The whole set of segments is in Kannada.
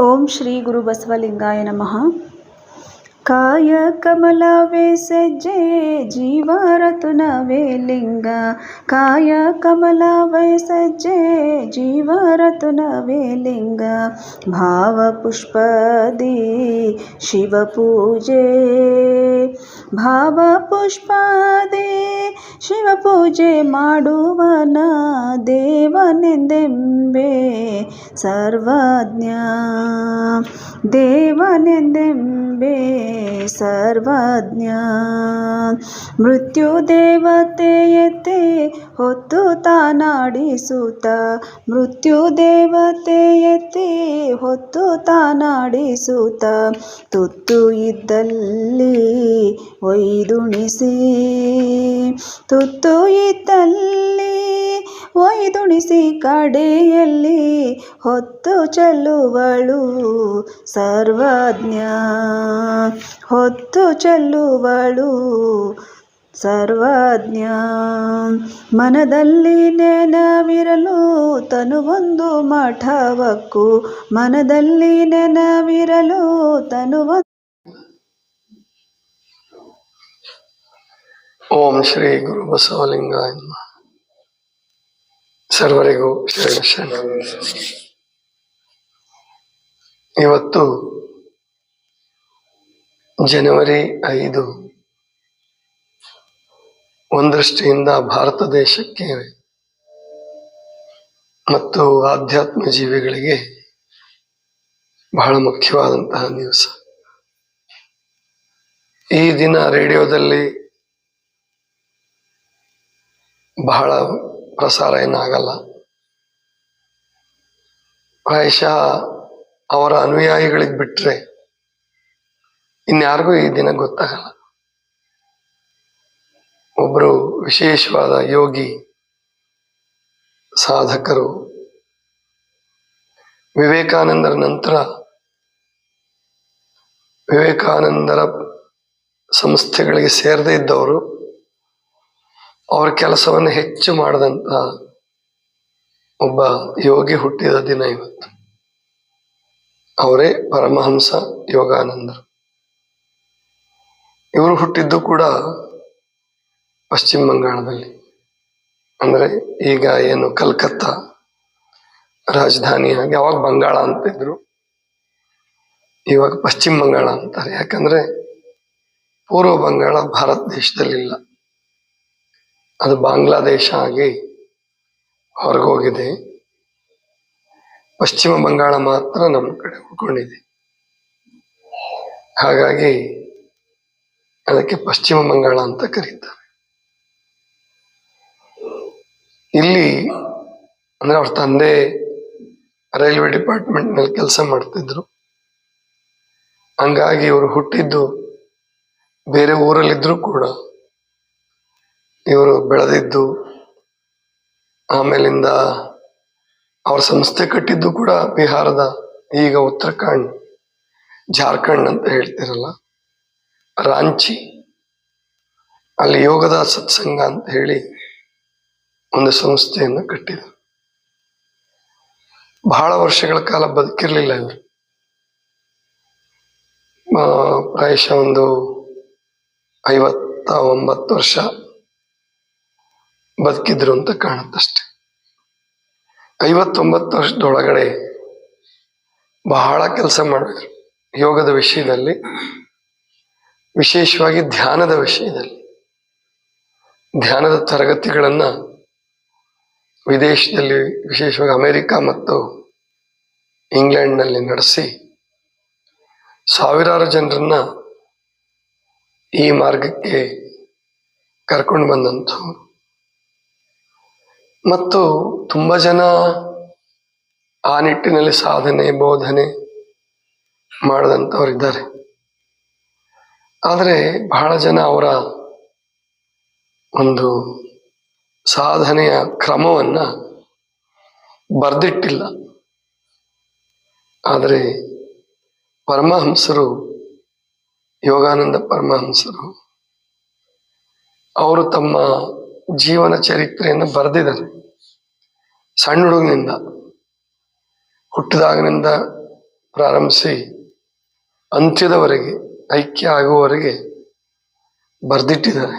ಓಂ ಶ್ರೀ ಗುರು ಬಸವಲಿಂಗಾಯ ನಮಃ. ಕಾಯ ಕಮಲವೇ ಸಜ್ಜೆ ಜೀವರತುನವೇ ಲಿಂಗ ಕಾಯ ಕಮಲವೇ ಸಜ್ಜೆ ಜೀವರತುನವೇ ಲಿಂಗ ಭಾವ ಪುಷ್ಪದಿ ಶಿವ ಪೂಜೆ ಭಾವ ಪುಷ್ಪದಿ ಶಿವ ಪೂಜೆ ಮಾಡುವನ ದೇವನೆಂದೆಂಬೆ ಸರ್ವಜ್ಞ ದೇವನೆಂದೆಂಬೆ ಸರ್ವಜ್ಞ. ಮೃತ್ಯು ದೇವತೆಯತೆ ಹೊತ್ತು ತಾನಾಡಿಸುತ್ತ ಮೃತ್ಯು ದೇವತೆಯತೆ ಹೊತ್ತು ತಾನಾಡಿಸುತ್ತ ತುತ್ತು ಇದ್ದಲ್ಲಿ ಒಯ್ದುಣಿಸಿ ತುತ್ತು ಇದ್ದಲ್ಲಿ ಒಯ್ದುಣಿಸಿ ಕಡೆಯಲ್ಲಿ ಹೊತ್ತು ಚೆಲ್ಲುವಳು ಸರ್ವಜ್ಞ ಹೊತ್ತು ಚೆಲ್ಲುವಳು ಸರ್ವಜ್ಞ ಮನದಲ್ಲಿ ನೆನವಿರಲು ಒಂದು ಮಠವಕ್ಕು, ಮನದಲ್ಲಿ ನೆನವಿರಲು ತನುವೊಂದು ಓಂ ಶ್ರೀ ಗುರು ಬಸವಲಿಂಗಾಯ. ಸರ್ವರಿಗೂ ಇವತ್ತು ಜನವರಿ ಐದು. ಒಂದೃಷ್ಟಿಯಿಂದ ಭಾರತ ದೇಶಕ್ಕೆ ಮತ್ತು ಆಧ್ಯಾತ್ಮ ಜೀವಿಗಳಿಗೆ ಬಹಳ ಮುಖ್ಯವಾದಂತಹ ದಿವಸ. ಈ ದಿನ ರೇಡಿಯೋದಲ್ಲಿ ಬಹಳ ಪ್ರಸಾರ ಏನಾಗಲ್ಲ ಪ್ರಾಯಶಃ ಅವರ ಅನುಯಾಯಿಗಳಿಗೆ ಬಿಟ್ರೆ ಇನ್ಯಾರಿಗೂ ಈ ದಿನ ಗೊತ್ತಾಗಲ್ಲ. ಒಬ್ಬರು ವಿಶೇಷವಾದ ಯೋಗಿ ಸಾಧಕರು ವಿವೇಕಾನಂದರ ನಂತರ ವಿವೇಕಾನಂದರ ಸಂಸ್ಥೆಗಳಿಗೆ ಸೇರದೇ ಇದ್ದವರು ಅವರ ಕೆಲಸವನ್ನು ಹೆಚ್ಚು ಮಾಡಿದಂತ ಒಬ್ಬ ಯೋಗಿ ಹುಟ್ಟಿದ ದಿನ ಇವತ್ತು. ಅವರೇ ಪರಮಹಂಸ ಯೋಗಾನಂದರು. ಇವರು ಹುಟ್ಟಿದ್ದು ಕೂಡ ಪಶ್ಚಿಮ ಬಂಗಾಳದಲ್ಲಿ. ಅಂದ್ರೆ ಈಗ ಏನು ಕಲ್ಕತ್ತಾ ರಾಜಧಾನಿಯಾಗಿ, ಅವಾಗ ಬಂಗಾಳ ಅಂತಿದ್ರು ಇವಾಗ ಪಶ್ಚಿಮ ಬಂಗಾಳ ಅಂತಾರೆ. ಯಾಕಂದ್ರೆ ಪೂರ್ವ ಬಂಗಾಳ ಭಾರತ ದೇಶದಲ್ಲಿಲ್ಲ. ಅದು ಬಾಂಗ್ಲಾದೇಶ ಆಗಿ ಹೊರಗೋಗಿದೆ ಪಶ್ಚಿಮ ಬಂಗಾಳ ಮಾತ್ರ ನಮ್ಮ ಕಡೆ ಉಳ್ಕೊಂಡಿದೆ. ಹಾಗಾಗಿ ಅದಕ್ಕೆ ಪಶ್ಚಿಮ ಬಂಗಾಳ ಅಂತ ಕರೀತಾರೆ. ಇಲ್ಲಿ ಅಂದ್ರೆ ಅವ್ರ ತಂದೆ ರೈಲ್ವೆ ಡಿಪಾರ್ಟ್ಮೆಂಟ್ನಲ್ಲಿ ಕೆಲಸ ಮಾಡ್ತಿದ್ರು. ಹಂಗಾಗಿ ಇವರು ಹುಟ್ಟಿದ್ದು ಬೇರೆ ಊರಲ್ಲಿದ್ರು ಕೂಡ ಇವರು ಬೆಳೆದಿದ್ದು, ಆಮೇಲಿಂದ ಅವ್ರ ಸಂಸ್ಥೆ ಕಟ್ಟಿದ್ದು ಕೂಡ ಬಿಹಾರದ ಈಗ ಉತ್ತರಾಖಂಡ್, ಜಾರ್ಖಂಡ್ ಅಂತ ಹೇಳ್ತಿರಲ್ಲ. ರಾಂಚಿ, ಅಲ್ಲಿ ಯೋಗದ ಸತ್ಸಂಗ ಅಂತ ಹೇಳಿ ಒಂದು ಸಂಸ್ಥೆಯನ್ನು ಕಟ್ಟಿದರು. ಬಹಳ ವರ್ಷಗಳ ಕಾಲ ಬದುಕಿರಲಿಲ್ಲ ಇವರು. ಪ್ರಾಯಶಃ ಒಂದು ಐವತ್ತ ಒಂಬತ್ತು ವರ್ಷ ಬದುಕಿದ್ರು ಅಂತ ಕಾಣುತ್ತಷ್ಟೆ. ಐವತ್ತೊಂಬತ್ತು ವರ್ಷದೊಳಗಡೆ ಬಹಳ ಕೆಲಸ ಮಾಡಿದ್ರು. ಯೋಗದ ವಿಷಯದಲ್ಲಿ, ವಿಶೇಷವಾಗಿ ಧ್ಯಾನದ ವಿಷಯದಲ್ಲಿ. ಧ್ಯಾನದ ತರಗತಿಗಳನ್ನು ವಿದೇಶದಲ್ಲಿ, ವಿಶೇಷವಾಗಿ ಅಮೆರಿಕ ಮತ್ತು ಇಂಗ್ಲೆಂಡ್ನಲ್ಲಿ ನಡೆಸಿ, ಸಾವಿರಾರು ಜನರನ್ನ ಈ ಮಾರ್ಗಕ್ಕೆ ಕರ್ಕೊಂಡು ಬಂದಂಥವ್ರು. ಮತ್ತು ತುಂಬ ಜನ ಆ ನಿಟ್ಟಿನಲ್ಲಿ ಸಾಧನೆ, ಬೋಧನೆ ಮಾಡಿದಂಥವರಿದ್ದಾರೆ. ಆದರೆ ಬಹಳ ಜನ ಅವರ ಒಂದು ಸಾಧನೆಯ ಕ್ರಮವನ್ನ ಬರೆದಿಟ್ಟಿಲ್ಲ. ಆದರೆ ಪರಮಹಂಸರು, ಯೋಗಾನಂದ ಪರಮಹಂಸರು, ಅವರು ತಮ್ಮ ಜೀವನ ಚರಿತ್ರೆಯನ್ನು ಬರೆದಿದ್ದಾರೆ ಸಣ್ಣ ಹುಡುಗನಿಂದ ಹುಟ್ಟಿದಾಗನಿಂದ ಪ್ರಾರಂಭಿಸಿ ಅಂತ್ಯದವರೆಗೆ, ಐಕ್ಯ ಆಗುವವರೆಗೆ ಬರೆದಿಟ್ಟಿದ್ದಾರೆ.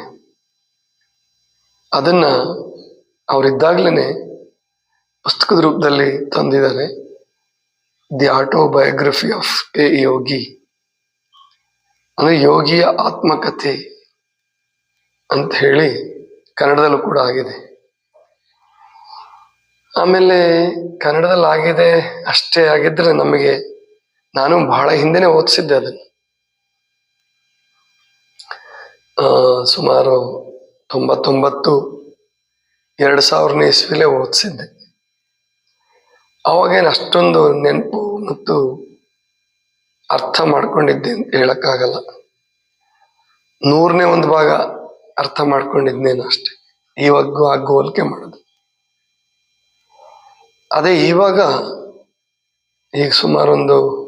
ಅದನ್ನು ಅವರಿದ್ದಾಗಲೇ ಪುಸ್ತಕದ ರೂಪದಲ್ಲಿ ತಂದಿದ್ದಾರೆ. The autobiography of a Yogi ಅಂದರೆ ಯೋಗಿಯ ಆತ್ಮಕಥೆ ಅಂತ ಹೇಳಿ ಕನ್ನಡದಲ್ಲೂ ಕೂಡ ಆಗಿದೆ. ಆಮೇಲೆ ಕನ್ನಡದಲ್ಲಿ ಆಗಿದೆ ಅಷ್ಟೇ ಆಗಿದ್ರೆ ನಮಗೆ ನಾನು ಬಹಳ ಹಿಂದೆನೆ ಓದಿಸಿದ್ದೆ ಅದನ್ನು. ಸುಮಾರು ತೊಂಬತ್ತೊಂಬತ್ತು, ಎರಡು ಸಾವಿರನೇ ಇಸ್ವಿಲೇ ಓದಿಸಿದ್ದೆ. ಅವಾಗೇನು ಅಷ್ಟೊಂದು ನೆನಪು ಮತ್ತು ಅರ್ಥ ಮಾಡ್ಕೊಂಡಿದ್ದೆ ಹೇಳಕ್ಕಾಗಲ್ಲ. ನೂರನೇ ಒಂದು ಭಾಗ ಅರ್ಥ ಮಾಡ್ಕೊಂಡಿದ್ನೇನು ಅಷ್ಟೆ. ಇವಾಗೂ ಆ ಹೋಲಿಕೆ ಮಾಡೋದು. ಅದೇ ಇವಾಗ ಈಗ ಸುಮಾರೊಂದು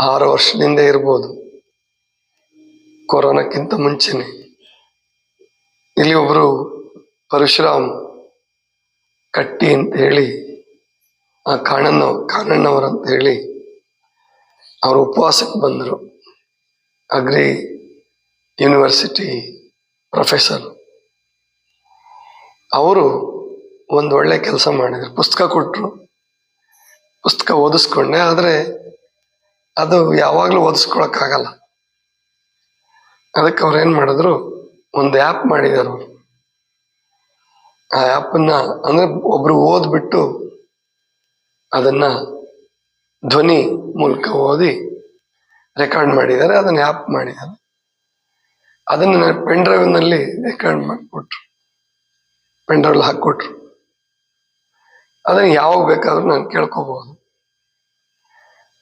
ಆರು ವರ್ಷದಿಂದ ಇರ್ಬೋದು. ಕೊರೋನಾಕ್ಕಿಂತ ಮುಂಚೆನೆ. ಇಲ್ಲಿ ಒಬ್ರು ಪರಶುರಾಮ್ ಕಟ್ಟಿ ಅಂತ ಹೇಳಿ, ಆ ಕಾಣಣ್ಣ, ಕಾಣಣ್ಣವ್ರ ಅಂತ ಹೇಳಿ, ಅವರು ಉಪವಾಸಕ್ಕೆ ಬಂದರು. Agri university professor. ಅವರು ಒಂದು ಒಳ್ಳೆ ಕೆಲಸ ಮಾಡಿದರು. ಪುಸ್ತಕ ಕೊಟ್ಟರು ಪುಸ್ತಕ ಓದಿಸ್ಕೊಂಡೆ, ಆದರೆ ಅದು ಯಾವಾಗಲೂ ಓದಿಸ್ಕೊಳಕ್ಕಾಗಲ್ಲ. ಅದಕ್ಕೆ ಅವ್ರು ಏನು ಮಾಡಿದ್ರು, ಒಂದು ಆ್ಯಪ್ ಮಾಡಿದರು ಆ ಆ್ಯಪನ್ನು, ಅಂದರೆ ಒಬ್ಬರು ಓದ್ಬಿಟ್ಟು ಅದನ್ನು ಧ್ವನಿ ಮೂಲಕ ಓದಿ ರೆಕಾರ್ಡ್ ಮಾಡಿದ್ದಾರೆ ಅದನ್ನು ಆ್ಯಪ್ ಮಾಡಿದ್ದಾರೆ ಅದನ್ನ ನಾನು ಡ್ರೈವ್ನಲ್ಲಿ ರೆಕಾರ್ಡ್ ಮಾಡಿಕೊಟ್ರು. ಪೆನ್ ಹಾಕ್ಕೊಟ್ರು. ಅದನ್ನು ಯಾವಾಗ ಬೇಕಾದರೂ ನಾನು ಕೇಳ್ಕೋಬಹುದು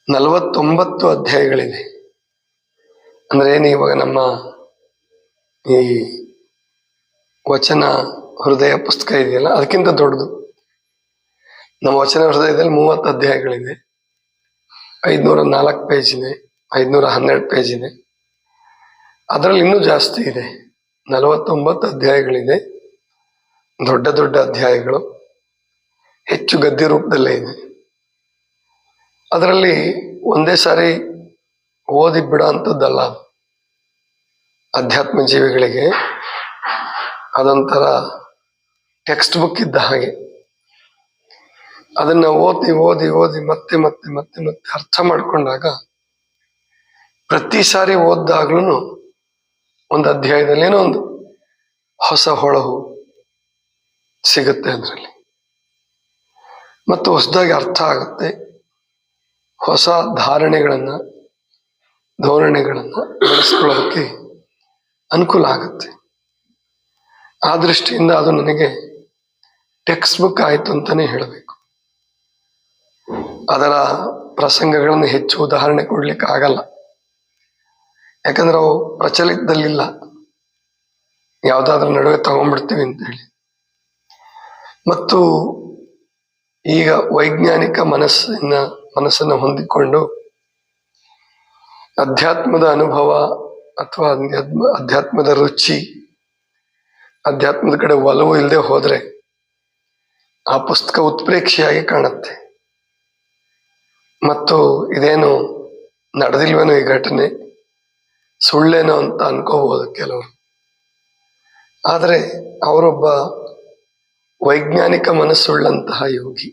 ನಲವತ್ತೊಂಬತ್ತು ಅಧ್ಯಾಯಗಳಿದೆ. ಅಂದ್ರೆ ಏನು ಇವಾಗ ನಮ್ಮ ಈ ವಚನ ಹೃದಯ ಪುಸ್ತಕ ಇದೆಯಲ್ಲ, ಅದಕ್ಕಿಂತ ದೊಡ್ಡದು. ನಮ್ಮ ವಚನ ಹೃದಯದಲ್ಲಿ ಮೂವತ್ತು ಅಧ್ಯಾಯಗಳಿದೆ. ಐದ್ನೂರ ನಾಲ್ಕು ಪೇಜ್ ಇದೆ. ಐದ್ನೂರ ಹನ್ನೆರಡು ಪೇಜ್ ಇದೆ. ಅದರಲ್ಲಿ ಇನ್ನೂ ಜಾಸ್ತಿ ಇದೆ. ನಲವತ್ತೊಂಬತ್ತು ಅಧ್ಯಾಯಗಳಿದೆ. ದೊಡ್ಡ ದೊಡ್ಡ ಅಧ್ಯಾಯಗಳು. ಹೆಚ್ಚು ಗದ್ಯ ರೂಪದಲ್ಲೇ ಇದೆ. ಅದರಲ್ಲಿ ಒಂದೇ ಸಾರಿ ಓದಿ ಬಿಡ ಅಂಥದ್ದಲ್ಲ. ಅಧ್ಯಾತ್ಮ ಜೀವಿಗಳಿಗೆ ಅದೊಂಥರ ಟೆಕ್ಸ್ಟ್ ಬುಕ್ ಇದ್ದ ಹಾಗೆ. ಅದನ್ನ ಓದಿ ಓದಿ ಓದಿ ಮತ್ತೆ ಮತ್ತೆ ಮತ್ತೆ ಮತ್ತೆ ಅರ್ಥ ಮಾಡಿಕೊಂಡಾಗ ಪ್ರತಿ ಸಾರಿ ಓದ್ದಾಗ್ಲೂ ಒಂದು ಅಧ್ಯಾಯದಲ್ಲಿ ಏನೋ ಒಂದು ಹೊಸ ಹೊಳಹು ಸಿಗುತ್ತೆ ಅದರಲ್ಲಿ. ಮತ್ತು ಹೊಸದಾಗಿ ಅರ್ಥ ಆಗುತ್ತೆ ಹೊಸ ಧಾರಣೆಗಳನ್ನು, ಧೋರಣೆಗಳನ್ನು ಬೆಳೆಸ್ಕೊಳ್ಳೋದಕ್ಕೆ ಅನುಕೂಲ ಆಗುತ್ತೆ. ಆ ದೃಷ್ಟಿಯಿಂದ ಅದು ನನಗೆ ಟೆಕ್ಸ್ಟ್ ಬುಕ್ ಆಯಿತು ಅಂತಲೇ ಹೇಳಬೇಕು. ಅದರ ಪ್ರಸಂಗಗಳನ್ನು ಹೆಚ್ಚು ಉದಾಹರಣೆ ಕೊಡ್ಲಿಕ್ಕೆ ಆಗಲ್ಲ ಯಾಕಂದ್ರೆ ಅವು ಪ್ರಚಲಿತದಲ್ಲಿಲ್ಲ. ಯಾವುದಾದ್ರೂ ನಡುವೆ ತಗೊಂಡ್ಬಿಡ್ತೀವಿ ಅಂತ ಹೇಳಿ. ಮತ್ತು ಈಗ ವೈಜ್ಞಾನಿಕ ಮನಸ್ಸಿನ, ಮನಸ್ಸನ್ನು ಹೊಂದಿಕೊಂಡು ಅಧ್ಯಾತ್ಮದ ಅನುಭವ ಅಥವಾ ಅಧ್ಯಾತ್ಮ, ಅಧ್ಯಾತ್ಮದ ರುಚಿ, ಅಧ್ಯಾತ್ಮದ ಕಡೆ ಒಲವು ಇಲ್ಲದೆ ಹೋದ್ರೆ ಆ ಪುಸ್ತಕ ಉತ್ಪ್ರೇಕ್ಷೆಯಾಗಿ ಕಾಣುತ್ತೆ. ಮತ್ತು ಇದೇನು ನಡೆದಿಲ್ವೇನೋ ಈ ಘಟನೆ? ಸುಳ್ಳೇನೋ ಅಂತ ಅನ್ಕೋಬಹುದು ಕೆಲವರು. ಆದರೆ ಅವರೊಬ್ಬ ವೈಜ್ಞಾನಿಕ ಮನಸ್ಸುಳ್ಳಂತಹ ಯೋಗಿ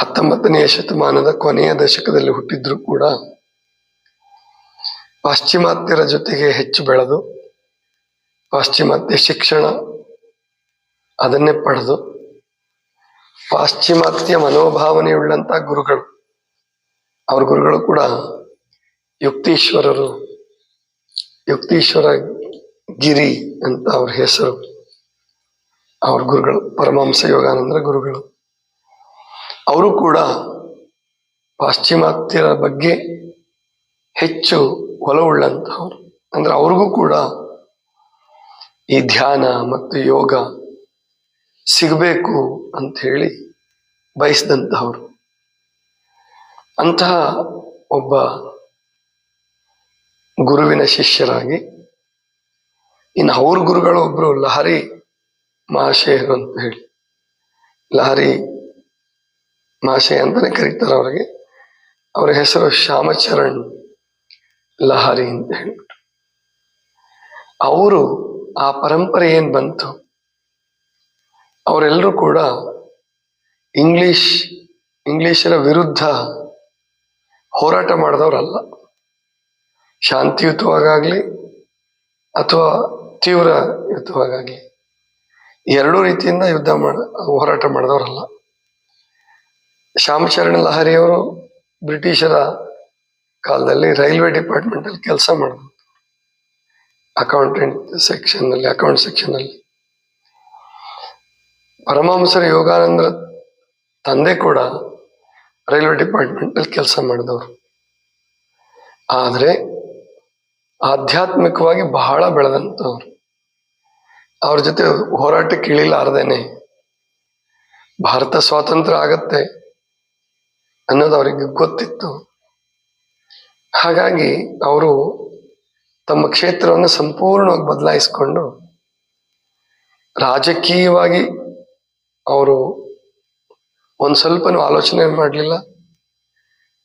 ಹತ್ತೊಂಬತ್ತನೆಯ ಶತಮಾನದ ಕೊನೆಯ ದಶಕದಲ್ಲಿ ಹುಟ್ಟಿದ್ರು ಕೂಡ ಪಾಶ್ಚಿಮಾತ್ಯರ ಜೊತೆಗೆ ಹೆಚ್ಚು ಬೆಳೆದು, ಪಾಶ್ಚಿಮಾತ್ಯ ಶಿಕ್ಷಣ ಅದನ್ನೇ ಪಡೆದು, ಪಾಶ್ಚಿಮಾತ್ಯ ಮನೋಭಾವನೆಯುಳ್ಳಂತಹ ಗುರುಗಳು, ಅವ್ರ ಗುರುಗಳು ಕೂಡ ಯುಕ್ತೀಶ್ವರರು ಯುಕ್ತೀಶ್ವರ ಗಿರಿ ಅಂತ ಅವ್ರ ಹೆಸರು. ಅವ್ರ ಗುರುಗಳು, ಪರಮಹಂಸ ಯೋಗಾನಂದರ ಗುರುಗಳು. ಅವರು ಕೂಡ ಪಾಶ್ಚಿಮಾತ್ಯರ ಬಗ್ಗೆ ಹೆಚ್ಚು ಒಲವುಳ್ಳಂತಹವ್ರು. ಅಂದ್ರೆ ಅವ್ರಿಗೂ ಕೂಡ ಈ ಧ್ಯಾನ ಮತ್ತು ಯೋಗ ಸಿಗಬೇಕು ಅಂತ ಹೇಳಿ ಬಯಸಿದಂತಹವ್ರು. ಅಂತಹ ಒಬ್ಬ ಗುರುವಿನ ಶಿಷ್ಯರಾಗಿ. ಇನ್ನು ಅವ್ರ ಗುರುಗಳು ಒಬ್ರು ಲಹರಿ ಮಹಾಶಯರು ಅಂತ ಹೇಳಿ. ಲಹರಿ ಮಹಾಶಯ ಅಂತಾನೆ ಕರೀತಾರೆ ಅವರಿಗೆ. ಅವರ ಹೆಸರು ಶ್ಯಾಮಚರಣ್ ಲಹರಿ ಅಂತ ಹೇಳ್ಬಿಟ್ಟು. ಅವರು ಆ ಪರಂಪರೆ ಏನ್ ಬಂತು? ಅವರೆಲ್ಲರೂ ಕೂಡ ಇಂಗ್ಲಿಷ್, ಇಂಗ್ಲಿಷರ ವಿರುದ್ಧ ಹೋರಾಟ ಮಾಡಿದವರಲ್ಲ. ಶಾಂತಿಯುತವಾಗಲಿ ಅಥವಾ ತೀವ್ರಯುತವಾಗಲಿ ಎರಡೂ ರೀತಿಯಿಂದ ಯುದ್ಧ ಮಾಡ, ಹೋರಾಟ ಮಾಡಿದವರಲ್ಲ. ಶ್ಯಾಮಚರಣ ಲಹರಿಯವರು ಬ್ರಿಟಿಷರ ಕಾಲದಲ್ಲಿ ರೈಲ್ವೆ ಡಿಪಾರ್ಟ್ಮೆಂಟ್ ಅಲ್ಲಿ ಕೆಲಸ ಮಾಡಿದ್ರು. ಅಕೌಂಟೆಂಟ್ ಸೆಕ್ಷನ್ ಅಲ್ಲಿ ಅಕೌಂಟ್ ಸೆಕ್ಷನ್ ಅಲ್ಲಿ ಪರಮಹಂಸರ ಯೋಗಾನಂದರ ತಂದೆ ಕೂಡ ರೈಲ್ವೆ ಡಿಪಾರ್ಟ್ಮೆಂಟ್ ಅಲ್ಲಿ ಕೆಲಸ ಮಾಡಿದವರು. ಆದ್ರೆ ಆಧ್ಯಾತ್ಮಿಕವಾಗಿ ಬಹಳ ಬೆಳೆದಂಥವ್ರು. ಅವ್ರ ಜೊತೆ ಹೋರಾಟಕ್ಕೆ ಇಳಿಲಾರ್ದೇನೆ ಭಾರತ ಸ್ವಾತಂತ್ರ್ಯ ಆಗತ್ತೆ ಅನ್ನೋದು ಅವರಿಗೆ ಗೊತ್ತಿತ್ತು. ಹಾಗಾಗಿ ಅವರು ತಮ್ಮ ಕ್ಷೇತ್ರವನ್ನು ಸಂಪೂರ್ಣವಾಗಿ ಬದಲಾಯಿಸಿಕೊಂಡು ರಾಜಕೀಯವಾಗಿ ಅವರು ಒಂದು ಸ್ವಲ್ಪನೂ ಆಲೋಚನೆ ಮಾಡಲಿಲ್ಲ,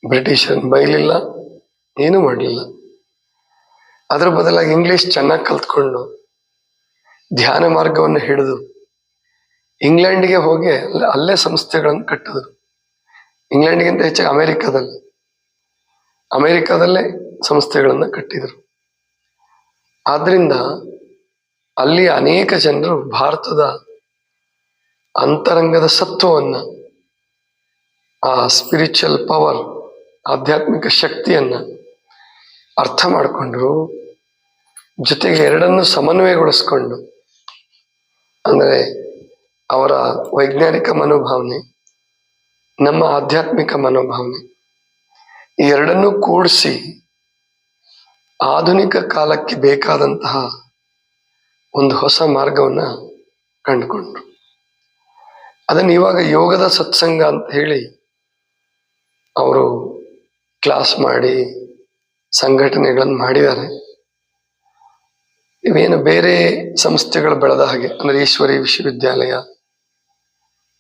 ಬ್ರಿಟಿಷರನ್ನು ಬೈಲಿಲ್ಲ, ಏನೂ ಮಾಡಲಿಲ್ಲ. ಅದರ ಬದಲಾಗಿ ಇಂಗ್ಲಿಷ್ ಚೆನ್ನಾಗಿ ಕಲ್ತ್ಕೊಂಡು ಧ್ಯಾನ ಮಾರ್ಗವನ್ನು ಹಿಡಿದು ಇಂಗ್ಲೆಂಡ್ಗೆ ಹೋಗಿ ಅಲ್ಲೇ ಸಂಸ್ಥೆಗಳನ್ನು ಕಟ್ಟಿದ್ರು. ಇಂಗ್ಲೆಂಡ್ಗಿಂತ ಹೆಚ್ಚಾಗಿ ಅಮೆರಿಕದಲ್ಲಿ. ಅಮೆರಿಕದಲ್ಲೇ ಸಂಸ್ಥೆಗಳನ್ನು ಕಟ್ಟಿದರು. ಆದ್ದರಿಂದ ಅಲ್ಲಿ ಅನೇಕ ಜನರು ಭಾರತದ ಅಂತರಂಗದ ಸತ್ವವನ್ನು, ಆ ಸ್ಪಿರಿಚುವಲ್ ಪವರ್ ಆಧ್ಯಾತ್ಮಿಕ ಶಕ್ತಿಯನ್ನು ಅರ್ಥ ಮಾಡಿಕೊಂಡ್ರು. ಜೊತೆಗೆ ಎರಡನ್ನು ಸಮನ್ವಯಗೊಳಿಸ್ಕೊಂಡು, ಅಂದರೆ ಅವರ ವೈಜ್ಞಾನಿಕ ಮನೋಭಾವನೆ, ನಮ್ಮ ಆಧ್ಯಾತ್ಮಿಕ ಮನೋಭಾವನೆ, ಈ ಎರಡನ್ನೂ ಕೂಡಿಸಿ ಆಧುನಿಕ ಕಾಲಕ್ಕೆ ಬೇಕಾದಂತಹ ಒಂದು ಹೊಸ ಮಾರ್ಗವನ್ನ ಕಂಡುಕೊಂಡ್ರು. ಅದನ್ನು ಇವಾಗ ಯೋಗದ ಸತ್ಸಂಗ ಅಂತ ಹೇಳಿ ಅವರು ಕ್ಲಾಸ್ ಮಾಡಿ ಸಂಘಟನೆಗಳನ್ನು ಮಾಡಿದ್ದಾರೆ. ಇವೇನು ಬೇರೆ ಸಂಸ್ಥೆಗಳು ಬೆಳೆದ ಹಾಗೆ, ಅಂದ್ರೆ ಈಶ್ವರಿ ವಿಶ್ವವಿದ್ಯಾಲಯ,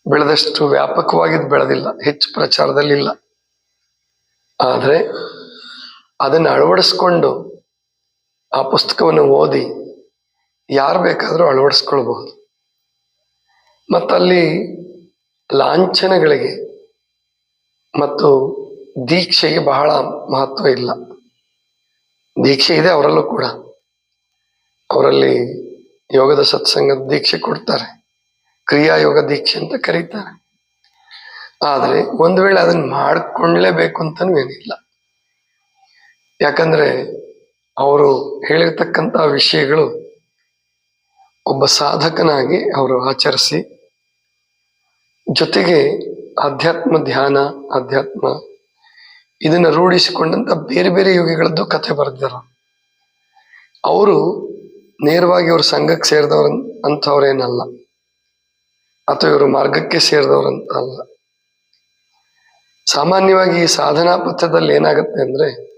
ಬೆಳೆದಷ್ಟು ವ್ಯಾಪಕವಾಗಿದ್ದು ಬೆಳೆದಿಲ್ಲ, ಹೆಚ್ಚು ಪ್ರಚಾರದಲ್ಲಿಲ್ಲ ಆದರೆ ಅದನ್ನು ಅಳವಡಿಸ್ಕೊಂಡು ಆ ಪುಸ್ತಕವನ್ನು ಓದಿ ಯಾರು ಬೇಕಾದರೂ ಅಳವಡಿಸ್ಕೊಳ್ಬಹುದು. ಮತ್ತಲ್ಲಿ ಲಾಂಛನಗಳಿಗೆ ಮತ್ತು ದೀಕ್ಷೆಗೆ ಬಹಳ ಮಹತ್ವ ಇಲ್ಲ. ದೀಕ್ಷೆ ಇದೆ ಅವರಲ್ಲೂ ಕೂಡ. ಅವರಲ್ಲಿ ಯೋಗದ ಸತ್ಸಂಗದ ದೀಕ್ಷೆ ಕೊಡ್ತಾರೆ. ಕ್ರಿಯಾಯೋಗ ದೀಕ್ಷೆ ಅಂತ ಕರೀತಾರೆ. ಆದರೆ ಒಂದು ವೇಳೆ ಅದನ್ನ ಮಾಡ್ಕೊಳ್ಳೇಬೇಕು ಅಂತನೂ ಏನಿಲ್ಲ. ಯಾಕಂದ್ರೆ ಅವರು ಹೇಳಿರ್ತಕ್ಕಂಥ ವಿಷಯಗಳು ಒಬ್ಬ ಸಾಧಕನಾಗಿ ಅವರು ಆಚರಿಸಿ ಜೊತೆಗೆ ಅಧ್ಯಾತ್ಮ ಧ್ಯಾನ ಅಧ್ಯಾತ್ಮ ಇದನ್ನ ರೂಢಿಸಿಕೊಂಡಂತ ಬೇರೆ ಬೇರೆ ಯೋಗಿಗಳದ್ದು ಕಥೆ ಬರೆದಿದ್ದಾರೆ ಅವರು ನೇರವಾಗಿ ಅವ್ರ ಸಂಘಕ್ಕೆ ಸೇರಿದವ್ರ ಅಂಥವ್ರೇನಲ್ಲ. ಅಥವಾ ಇವರು ಮಾರ್ಗಕ್ಕೆ ಸೇರಿದವ್ರಂತ ಅಲ್ಲ. ಸಾಮಾನ್ಯವಾಗಿ ಈ ಸಾಧನಾ ಪಥದಲ್ಲಿ ಏನಾಗುತ್ತೆ ಅಂದ್ರೆ,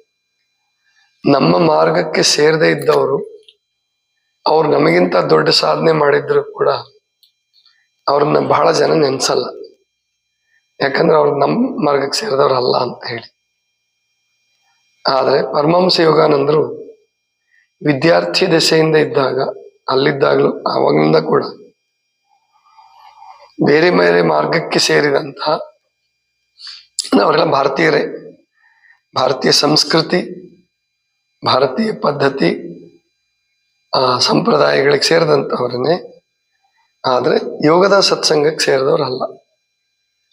ನಮ್ಮ ಮಾರ್ಗಕ್ಕೆ ಸೇರದೇ ಇದ್ದವರು, ಅವ್ರು ನಮಗಿಂತ ದೊಡ್ಡ ಸಾಧನೆ ಮಾಡಿದ್ರು ಕೂಡ ಅವ್ರನ್ನ ಬಹಳ ಜನ ನೆನ್ಸಲ್ಲ. ಯಾಕಂದ್ರೆ ಅವ್ರು ನಮ್ಮ ಮಾರ್ಗಕ್ಕೆ ಸೇರಿದವ್ರಲ್ಲ ಅಂತ ಹೇಳಿ. ಆದರೆ ಪರಮಹಂಸ ಯೋಗಾನಂದರು ವಿದ್ಯಾರ್ಥಿ ದೆಸೆಯಿಂದ ಇದ್ದಾಗ, ಅಲ್ಲಿದ್ದಾಗಲೂ ಆವಾಗಿಂದ ಕೂಡ ಬೇರೆ ಬೇರೆ ಮಾರ್ಗಕ್ಕೆ ಸೇರಿದಂತಹ ಅವರೆಲ್ಲ ಭಾರತೀಯರೇ. ಭಾರತೀಯ ಸಂಸ್ಕೃತಿ, ಭಾರತೀಯ ಪದ್ಧತಿ, ಆ, ಸಂಪ್ರದಾಯಗಳಿಗೆ ಸೇರಿದಂಥವ್ರನ್ನೇ. ಆದರೆ ಯೋಗದ ಸತ್ಸಂಗಕ್ಕೆ ಸೇರಿದವರಲ್ಲ.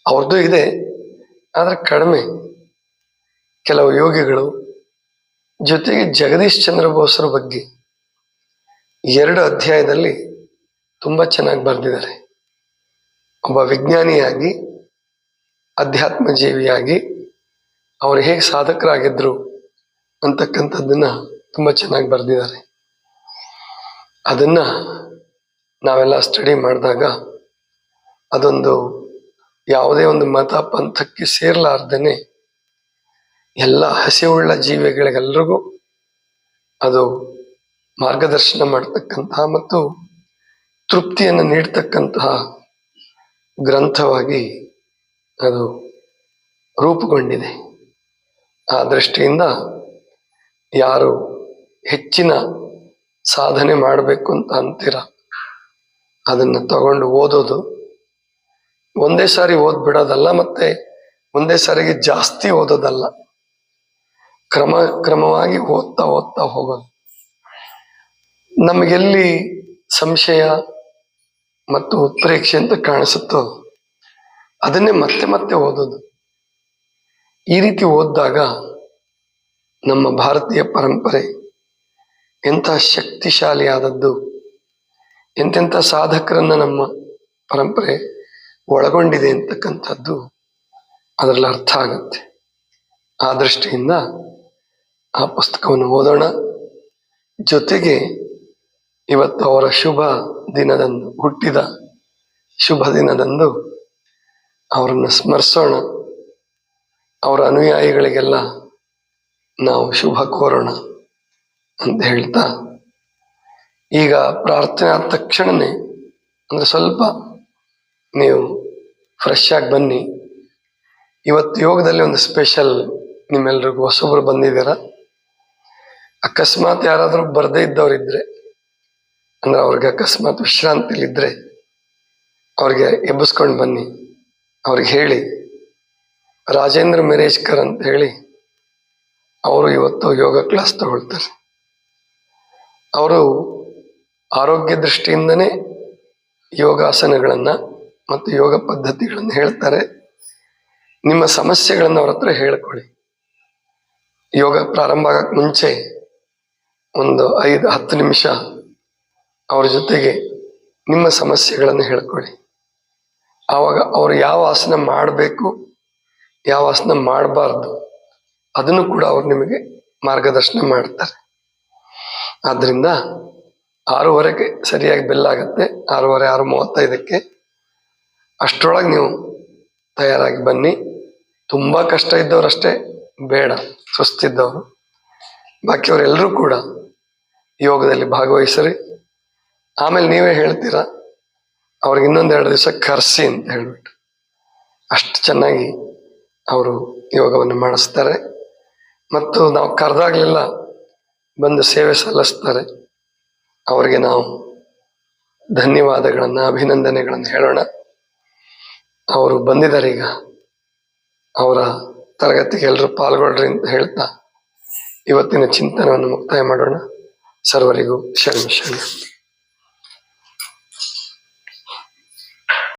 ಅವ್ರದ್ದು ಇದೆ. ಆದರೆ ಕಡಿಮೆ ಕೆಲವು ಯೋಗಿಗಳು ಜೊತೆಗೆ ಜಗದೀಶ್ ಚಂದ್ರ ಬೋಸ್ರ ಬಗ್ಗೆ ಎರಡು ಅಧ್ಯಾಯದಲ್ಲಿ ತುಂಬ ಚೆನ್ನಾಗಿ ಬರೆದಿದ್ದಾರೆ. ಒಬ್ಬ ವಿಜ್ಞಾನಿಯಾಗಿ ಅಧ್ಯಾತ್ಮ ಜೀವಿಯಾಗಿ ಅವರು ಹೇಗೆ ಸಾಧಕರಾಗಿದ್ರು ಅಂತಕ್ಕಂಥದ್ದನ್ನ ತುಂಬ ಚೆನ್ನಾಗಿ ಬರೆದಿದ್ದಾರೆ. ಅದನ್ನ ನಾವೆಲ್ಲ ಸ್ಟಡಿ ಮಾಡಿದಾಗ ಅದೊಂದು ಯಾವುದೇ ಒಂದು ಮತ ಪಂಥಕ್ಕೆ ಸೇರ್ಲಾರ್ದೇನೆ ಎಲ್ಲ ಹಸಿವುಳ್ಳ ಜೀವಿಗಳಿಗೆಲ್ರಿಗೂ ಅದು ಮಾರ್ಗದರ್ಶನ ಮಾಡತಕ್ಕಂತಹ ಮತ್ತು ತೃಪ್ತಿಯನ್ನು ನೀಡ್ತಕ್ಕಂತಹ ಗ್ರಂಥವಾಗಿ ಅದು ರೂಪುಗೊಂಡಿದೆ. ಆ ದೃಷ್ಟಿಯಿಂದ ಯಾರು ಹೆಚ್ಚಿನ ಸಾಧನೆ ಮಾಡಬೇಕು ಅಂತ ಅಂತೀರ, ಅದನ್ನು ತಗೊಂಡು ಓದೋದು. ಒಂದೇ ಸಾರಿ ಓದ್ಬಿಡೋದಲ್ಲ ಮತ್ತೆ ಒಂದೇ ಸಾರಿಗೆ ಜಾಸ್ತಿ ಓದೋದಲ್ಲ. ಕ್ರಮ, ಕ್ರಮವಾಗಿ ಓದ್ತಾ ಓದ್ತಾ ಹೋಗೋದು. ನಮಗೆಲ್ಲಿ ಸಂಶಯ ಮತ್ತು ಉತ್ಪ್ರೇಕ್ಷೆ ಅಂತ ಕಾಣಿಸುತ್ತೋ, ಅದನ್ನೇ ಮತ್ತೆ ಮತ್ತೆ ಓದೋದು. ಈ ರೀತಿ ಓದಿದಾಗ ನಮ್ಮ ಭಾರತೀಯ ಪರಂಪರೆ ಎಂಥ ಶಕ್ತಿಶಾಲಿಯಾದದ್ದು, ಎಂತೆಂಥ ಸಾಧಕರನ್ನ ನಮ್ಮ ಪರಂಪರೆ ಒಳಗೊಂಡಿದೆ ಅಂತಕ್ಕಂಥದ್ದು ಅದರಲ್ಲಿ ಅರ್ಥ ಆಗುತ್ತೆ. ಆ ದೃಷ್ಟಿಯಿಂದ ಆ ಪುಸ್ತಕವನ್ನು ಓದೋಣ. ಜೊತೆಗೆ ಇವತ್ತು ಅವರ ಶುಭ ದಿನದಂದು, ಹುಟ್ಟಿದ ಶುಭ ದಿನದಂದು ಅವರನ್ನು ಸ್ಮರಿಸೋಣ. ಅವರ ಅನುಯಾಯಿಗಳಿಗೆಲ್ಲ ನಾವು ಶುಭ ಕೋರೋಣ ಅಂತ ಹೇಳ್ತಾ, ಈಗ ಪ್ರಾರ್ಥನೆ ಆದ ತಕ್ಷಣನೇ ಅಂದರೆ ಸ್ವಲ್ಪ ನೀವು ಫ್ರೆಶ್ ಆಗಿ ಬನ್ನಿ. ಇವತ್ತು ಯೋಗದಲ್ಲಿ ಒಂದು ಸ್ಪೆಷಲ್ ನಿಮ್ಮೆಲ್ರಿಗೂ ಹೊಸಬ್ರು ಬಂದಿದ್ದೀರ? ಅಕಸ್ಮಾತ್ ಯಾರಾದರೂ ಬರದೇ ಇದ್ದವರಿದ್ರೆ, ಅಂದ್ರೆ ಅವ್ರಿಗೆ ಅಕಸ್ಮಾತ್ ವಿಶ್ರಾಂತಿಲಿದ್ರೆ, ಅವ್ರಿಗೆ ಎಬ್ಬಿಸ್ಕೊಂಡು ಬನ್ನಿ, ಅವ್ರಿಗೆ ಹೇಳಿ. ರಾಜೇಂದ್ರ ಮಿರೇಶ್ಕರ್ ಅಂತ ಹೇಳಿ, ಅವರು ಇವತ್ತು ಯೋಗ ಕ್ಲಾಸ್ ತಗೊಳ್ತಾರೆ. ಅವರು ಆರೋಗ್ಯ ದೃಷ್ಟಿಯಿಂದನೇ ಯೋಗಾಸನಗಳನ್ನು ಮತ್ತು ಯೋಗ ಪದ್ಧತಿಗಳನ್ನು ಹೇಳ್ತಾರೆ. ನಿಮ್ಮ ಸಮಸ್ಯೆಗಳನ್ನು ಅವ್ರ ಹತ್ರ ಹೇಳ್ಕೊಳ್ಳಿ. ಯೋಗ ಪ್ರಾರಂಭ ಆಗಕ್ಕೆ ಮುಂಚೆ ಒಂದು ಐದು ಹತ್ತು ನಿಮಿಷ ಅವ್ರ ಜೊತೆಗೆ ನಿಮ್ಮ ಸಮಸ್ಯೆಗಳನ್ನು ಹೇಳ್ಕೊಳ್ಳಿ. ಆವಾಗ ಅವರು ಯಾವ ಆಸನ ಮಾಡಬೇಕು, ಯಾವ ಆಸನ ಮಾಡಬಾರ್ದು, ಅದನ್ನು ಕೂಡ ಅವ್ರು ನಿಮಗೆ ಮಾರ್ಗದರ್ಶನ ಮಾಡ್ತಾರೆ. ಆದ್ದರಿಂದ ಆರೂವರೆಗೆ ಸರಿಯಾಗಿ ಬೆಲ್ ಆಗುತ್ತೆ. ಆರೂವರೆ, ಆರು ಮೂವತ್ತೈದಕ್ಕೆ ಅಷ್ಟರೊಳಗೆ ನೀವು ತಯಾರಾಗಿ ಬನ್ನಿ. ತುಂಬ ಕಷ್ಟ ಇದ್ದವರಷ್ಟೇ, ಬೇಡ, ಸುಸ್ತಿದ್ದವರು. ಬಾಕಿಯವರೆಲ್ಲರೂ ಕೂಡ ಯೋಗದಲ್ಲಿ ಭಾಗವಹಿಸ್ರಿ. ಆಮೇಲೆ ನೀವೇ ಹೇಳ್ತೀರಾ? ಅವ್ರಿಗೆ ಇನ್ನೊಂದೆರಡು ದಿವಸ ಕರ್ಸಿ ಅಂತ ಹೇಳ್ಬಿಟ್ಟು. ಅಷ್ಟು ಚೆನ್ನಾಗಿ ಅವರು ಯೋಗವನ್ನು ಮಾಡಿಸ್ತಾರೆ. ಮತ್ತು ನಾವು ಕರೆದಾಗಲೆಲ್ಲ ಬಂದು ಸೇವೆ ಸಲ್ಲಿಸ್ತಾರೆ. ಅವರಿಗೆ ನಾವು ಧನ್ಯವಾದಗಳನ್ನು, ಅಭಿನಂದನೆಗಳನ್ನು ಹೇಳೋಣ. ಅವರು ಬಂದಿದ್ದಾರೆ ಈಗ. ಅವರ ತರಗತಿಗೆ ಎಲ್ಲರೂ ಪಾಲ್ಗೊಳ್ರಿ ಅಂತ ಹೇಳ್ತಾ ಇವತ್ತಿನ ಚಿಂತನವನ್ನು ಮುಕ್ತಾಯ ಮಾಡೋಣ. ಸರ್ವರಿಗೂ ಶರಣ ಶರಣ.